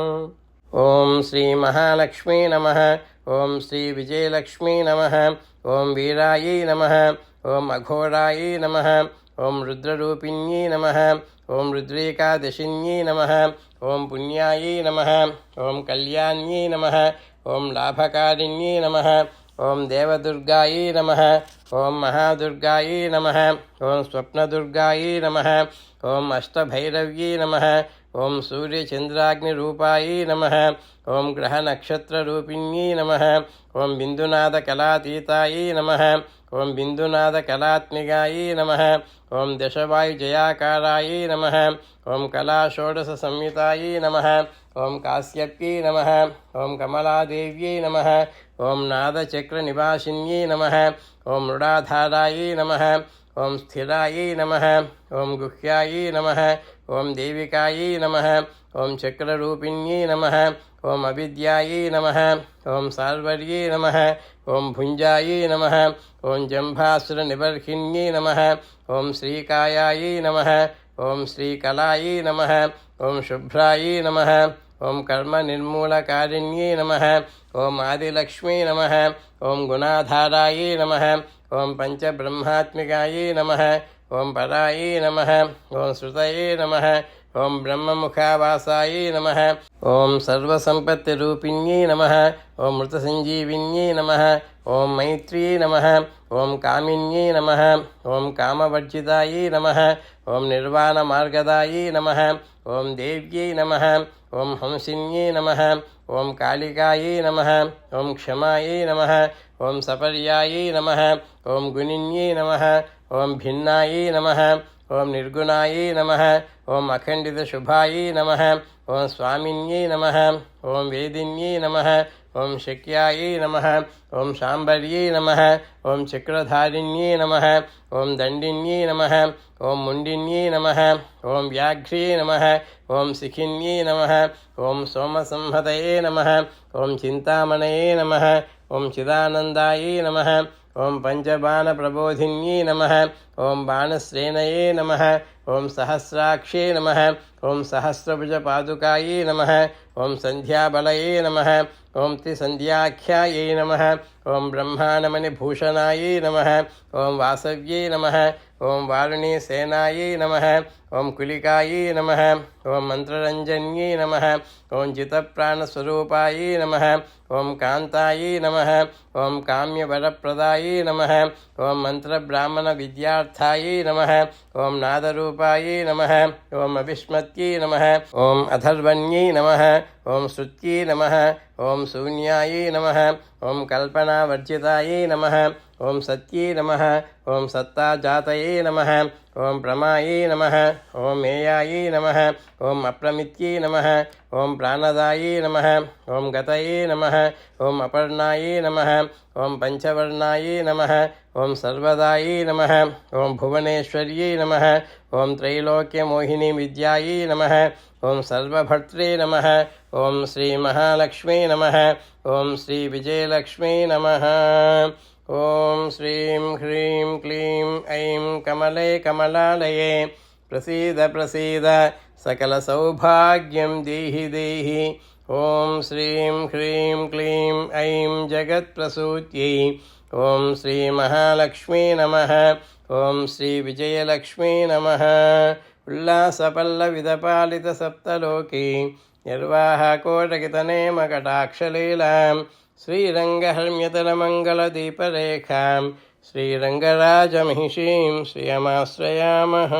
ॐ श्रीमहालक्ष्मी नमः श्री विजयलक्ष्मी नमः ॐ वीरायै नमः ॐ अघोरायै नमः ॐ रुद्ररूपिण्यै नमः ॐ रुद्रेकादशिन्यै नमः ॐ पुण्यायै नमः ॐ कल्याण्यै नमः ॐ लाभकारिण्यै नमः ॐ देवदुर्गायै नमः ॐ महादुर्गायै नमः ॐ स्वप्नदुर्गायै नमः ओं अष्टभैरव्यै नमः ओम सूर्य चंद्राग्नि ओं नमः, ओम ग्रह नक्षत्र रूपिण्यै नमः, ओम बिंदुनाद कलातीताय नम, ओम बिंदुनाद कलात्मिकाय नम, ओम दशवायु जयाकाराई नम, ओम कला षोडश संहिताय नमः, ओम काश्यप्यै नम, ओम कमलादेव्य नम, ओम नादचक्रनिवासिन्यै नम, ओम मृडाधाराय नम ओम स्थिराय नम ओं गुह्याय नम ओं देविकायै नम ओं चक्ररूपिण्यै नम ओम नम ओं सार्वर्य नम ओं भुंजाय नम ओं जंभासुर निबर्हिण्य नम ओं श्रीकायाय नम ओं श्रीकलाय नम ओं शुभ्राई नम ओम कर्म निर्मूलकारिण्ये नमः। ओम आदिलक्ष्मी नमः। ओम गुणाधाराय नमः। ओम पञ्चब्रह्मात्मिकायै नमः। ओम पराय नमः। ओम श्रुतये नमः। ॐ ब्रह्ममुखावासायै नम ओं सर्वसम्पत्तिरूपिण्यै नम ओं मृतसञ्जीविन्यै नम ओं मैत्र्यै नम ओं कामिन्यै नम ओं कामवर्जिताय नम ओं निर्वाणमार्गदायै नम ओं दिव्य नम ओं हंसिन्ये नम ओं कालिकाय नम ओं क्षमाय नम ओं सपर्यायै नम ओं गुनिन्ये नम ओं भिन्नाय नम ओम निर्गुणाय नम ओम अखंडित शुभाय नम ओम नमः नम ओम नमः नम ओम शक्याय नम ओम नमः नम ओम चक्रधारिण्ये नम ओम नमः नम ओम मुंडिन्े नम ओम व्याघ्रे नम ओम नमः नम ओम सोम संहत नम ओम ॐ नम ओम चिदानंदाय नम ओम पंचबाण पञ्चबाणप्रबोधिन्यै नम ओम बाणश्रेणये नम ओं सहस्राक्षे नम ओं सहस्रभुजपादुकाय नम ओं संध्याबल नम ओं ओम नम ओं ओम नम ओं वासव्ये नम ओं ओम नम ओं ओम नम ओं ओम नम ओं ओम नम ओं कांताय नम ओं काम्यवरप्रदाय नम ओं मंत्रब्राह्मण विद्या श्रीनाथायै नमः। ॐ नादरूपायै नमः। ॐ अभिस्मत्यै नमः। ॐ अथर्वण्यै नमः। ॐ श्रुत्यै नमः। ॐ शून्यायै नमः। ॐ कल्पनावर्जितायै नमः। ओम सत्ये नमः ओम सत्ता जातये नमः ओम प्रमाये नमः ओम मेयाये नमः ओम अप्रमित्ये नमः ओम प्राणदाये नमः ओम गतये नमः ओम अपर्णाये नमः ओम पंचवर्णाये नमः ओम सर्वदाये नमः ओम भुवनेश्वर्ये नमः ओम त्रैलोक्यमोहिनी विद्याये नमः ओम सर्वभर्त्रे नमः ओम श्री महालक्ष्मी नमः ओम श्री विजयलक्ष्मी नमः ఐం కమలే కమలాలయే ప్రసీద ప్రసీద సకల సౌభాగ్యం దేహి దేహి ఓం శ్రీం హ్రీం క్లీం ఐం జగత్ప్రసూత్యై ఓం శ్రీ మహాలక్ష్మీ నమ ఓం శ్రీ విజయలక్ష్మీ నమ ఉల్లాసపల్లవిదపాలిత సప్తలోకి నిర్వాహకోటకితనేమకటాక్షలీలాం श्रीरङ्गहर्म्यतलमङ्गलदीपरेखां श्रीरङ्गराजमहिषीं श्रियमाश्रयामः